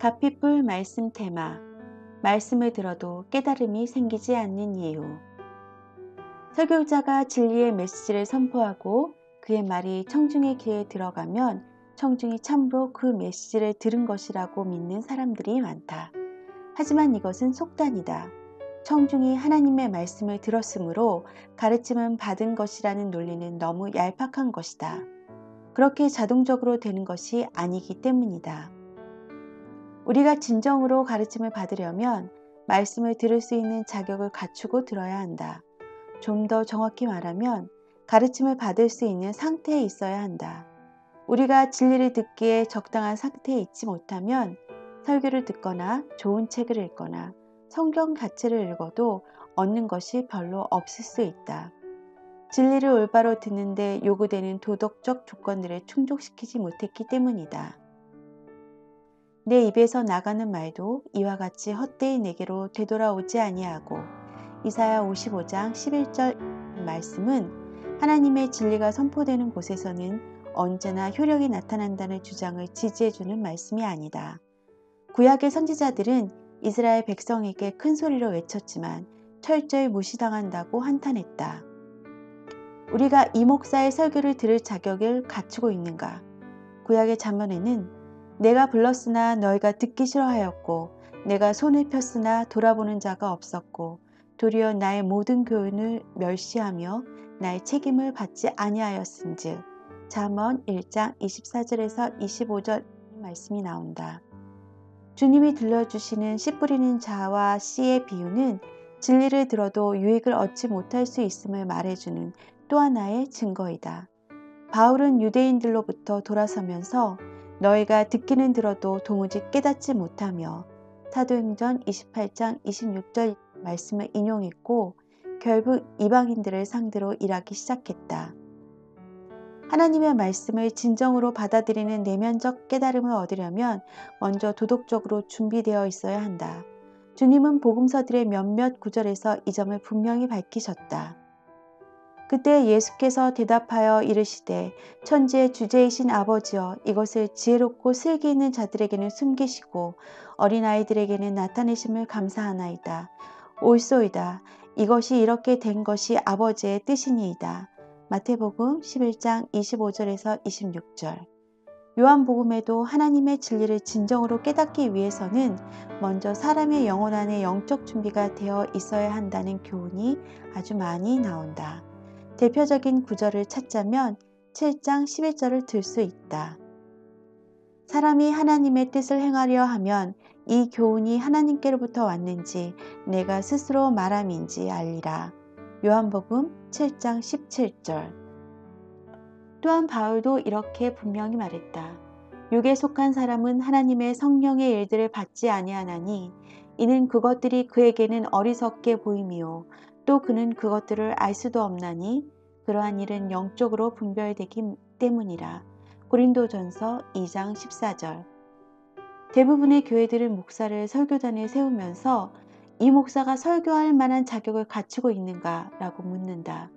가피풀 말씀 테마 말씀을 들어도 깨달음이 생기지 않는 이유 설교자가 진리의 메시지를 선포하고 그의 말이 청중의 귀에 들어가면 청중이 참으로 그 메시지를 들은 것이라고 믿는 사람들이 많다. 하지만 이것은 속단이다. 청중이 하나님의 말씀을 들었으므로 가르침은 받은 것이라는 논리는 너무 얄팍한 것이다. 그렇게 자동적으로 되는 것이 아니기 때문이다. 우리가 진정으로 가르침을 받으려면 말씀을 들을 수 있는 자격을 갖추고 들어야 한다. 좀 더 정확히 말하면 가르침을 받을 수 있는 상태에 있어야 한다. 우리가 진리를 듣기에 적당한 상태에 있지 못하면 설교를 듣거나 좋은 책을 읽거나 성경 자체를 읽어도 얻는 것이 별로 없을 수 있다. 진리를 올바로 듣는데 요구되는 도덕적 조건들을 충족시키지 못했기 때문이다. 내 입에서 나가는 말도 이와 같이 헛되이 내게로 되돌아오지 아니하고 이사야 55장 11절 말씀은 하나님의 진리가 선포되는 곳에서는 언제나 효력이 나타난다는 주장을 지지해주는 말씀이 아니다. 구약의 선지자들은 이스라엘 백성에게 큰 소리로 외쳤지만 철저히 무시당한다고 한탄했다. 우리가 이 목사의 설교를 들을 자격을 갖추고 있는가? 구약의 잠언에는 내가 불렀으나 너희가 듣기 싫어하였고 내가 손을 폈으나 돌아보는 자가 없었고 도리어 나의 모든 교훈을 멸시하며 나의 책임을 받지 아니하였은즉 잠언 1장 24절에서 25절 말씀이 나온다. 주님이 들려주시는 씨 뿌리는 자와 씨의 비유는 진리를 들어도 유익을 얻지 못할 수 있음을 말해주는 또 하나의 증거이다. 바울은 유대인들로부터 돌아서면서 너희가 듣기는 들어도 도무지 깨닫지 못하며 사도행전 28장 26절 말씀을 인용했고 결국 이방인들을 상대로 일하기 시작했다. 하나님의 말씀을 진정으로 받아들이는 내면적 깨달음을 얻으려면 먼저 도덕적으로 준비되어 있어야 한다. 주님은 복음서들의 몇몇 구절에서 이 점을 분명히 밝히셨다. 그때 예수께서 대답하여 이르시되 천지의 주제이신 아버지여 이것을 지혜롭고 슬기 있는 자들에게는 숨기시고 어린아이들에게는 나타내심을 감사하나이다. 옳소이다. 이것이 이렇게 된 것이 아버지의 뜻이니이다. 마태복음 11장 25절에서 26절. 요한복음에도 하나님의 진리를 진정으로 깨닫기 위해서는 먼저 사람의 영혼 안에 영적 준비가 되어 있어야 한다는 교훈이 아주 많이 나온다. 대표적인 구절을 찾자면 7장 11절을 들 수 있다. 사람이 하나님의 뜻을 행하려 하면 이 교훈이 하나님께로부터 왔는지 내가 스스로 말함인지 알리라. 요한복음 7장 17절 또한 바울도 이렇게 분명히 말했다. 육에 속한 사람은 하나님의 성령의 일들을 받지 아니하나니 이는 그것들이 그에게는 어리석게 보임이요 또 그는 그것들을 알 수도 없나니 그러한 일은 영적으로 분별되기 때문이라. 고린도전서 2장 14절 대부분의 교회들은 목사를 설교단에 세우면서 이 목사가 설교할 만한 자격을 갖추고 있는가? 라고 묻는다.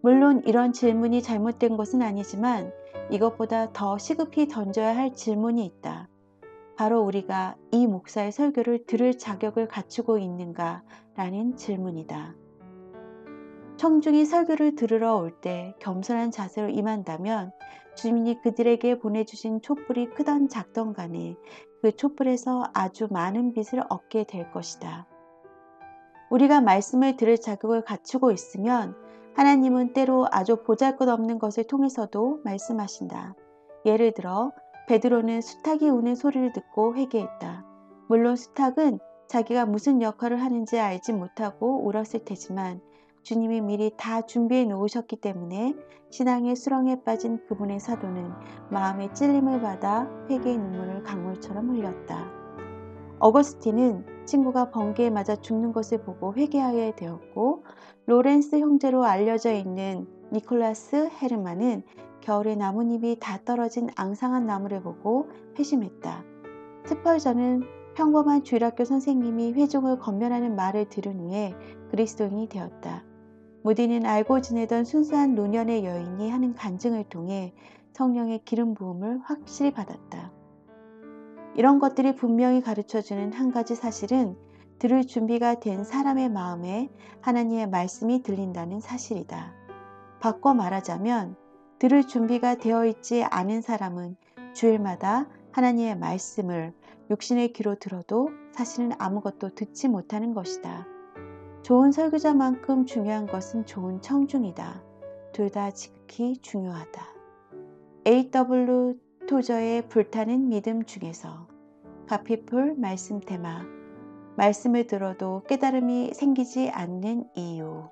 물론 이런 질문이 잘못된 것은 아니지만 이것보다 더 시급히 던져야 할 질문이 있다. 바로 우리가 이 목사의 설교를 들을 자격을 갖추고 있는가? 라는 질문이다. 청중이 설교를 들으러 올 때 겸손한 자세로 임한다면 주민이 그들에게 보내주신 촛불이 크던 작던 간에 그 촛불에서 아주 많은 빛을 얻게 될 것이다. 우리가 말씀을 들을 자격을 갖추고 있으면 하나님은 때로 아주 보잘것 없는 것을 통해서도 말씀하신다. 예를 들어 베드로는 수탉이 우는 소리를 듣고 회개했다. 물론 수탉은 자기가 무슨 역할을 하는지 알지 못하고 울었을 테지만 주님이 미리 다 준비해 놓으셨기 때문에 신앙의 수렁에 빠진 그분의 사도는 마음의 찔림을 받아 회개의 눈물을 강물처럼 흘렸다. 어거스틴은 친구가 번개에 맞아 죽는 것을 보고 회개하게 되었고 로렌스 형제로 알려져 있는 니콜라스 헤르만은 겨울에 나뭇잎이 다 떨어진 앙상한 나무를 보고 회심했다. 스펄전은 평범한 주일학교 선생님이 회중을 건면하는 말을 들은 후에 그리스도인이 되었다. 무디는 알고 지내던 순수한 노년의 여인이 하는 간증을 통해 성령의 기름 부음을 확실히 받았다. 이런 것들이 분명히 가르쳐 주는 한 가지 사실은 들을 준비가 된 사람의 마음에 하나님의 말씀이 들린다는 사실이다. 바꿔 말하자면 들을 준비가 되어 있지 않은 사람은 주일마다 하나님의 말씀을 육신의 귀로 들어도 사실은 아무것도 듣지 못하는 것이다. 좋은 설교자만큼 중요한 것은 좋은 청중이다. 둘 다 지극히 중요하다. A.W. 토저의 불타는 믿음 중에서 가피풀 말씀 테마 말씀을 들어도 깨달음이 생기지 않는 이유